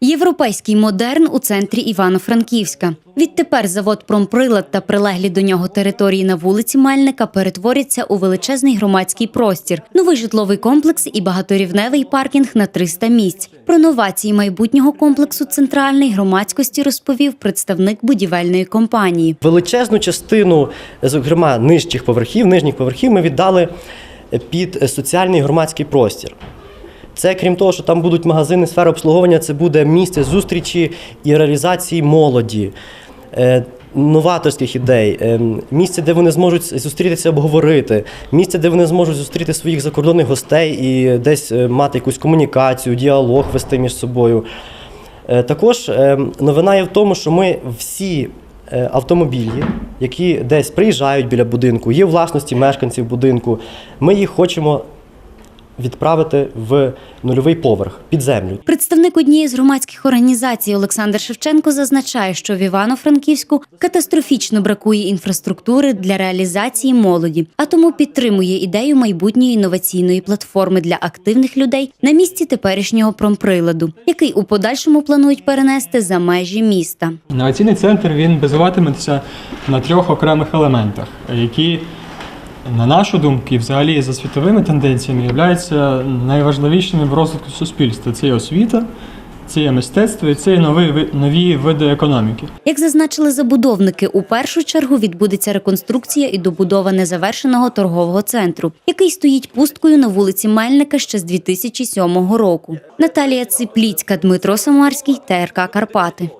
Європейський модерн у центрі Івано-Франківська. Відтепер завод «Промприлад» та прилеглі до нього території на вулиці Мельника перетворяться у величезний громадський простір, новий житловий комплекс і багаторівневий паркінг на 300 місць. Про новації майбутнього комплексу центральний громадськості розповів представник будівельної компанії. Величезну частину, зокрема, нижчих поверхів, нижніх поверхів ми віддали під соціальний громадський простір. Це крім того, що там будуть магазини, сфера обслуговування, це буде місце зустрічі і реалізації молоді, е, новаторських ідей, е, місце, де вони зможуть зустрітися, обговорити, місце, де вони зможуть зустріти своїх закордонних гостей і десь е, мати якусь комунікацію, діалог вести між собою. Також новина є в тому, що ми всі автомобілі, які десь приїжджають біля будинку, є власності мешканців будинку, ми їх хочемо відправити в нульовий поверх під землю. Представник однієї з громадських організацій Олександр Шевченко зазначає, що в Івано-Франківську катастрофічно бракує інфраструктури для реалізації молоді, а тому підтримує ідею майбутньої інноваційної платформи для активних людей на місці теперішнього промприладу, який у подальшому планують перенести за межі міста. Інноваційний центр він базуватиметься на трьох окремих елементах, які, на нашу думку, і взагалі за світовими тенденціями, являються найважливішими в розвитку суспільства. Це є освіта, це є мистецтво і це є нові, нові види економіки. Як зазначили забудовники, у першу чергу відбудеться реконструкція і добудова незавершеного торгового центру, який стоїть пусткою на вулиці Мельника ще з 2007 року. Наталія Ципліцька, Дмитро Самарський, ТРК Карпати.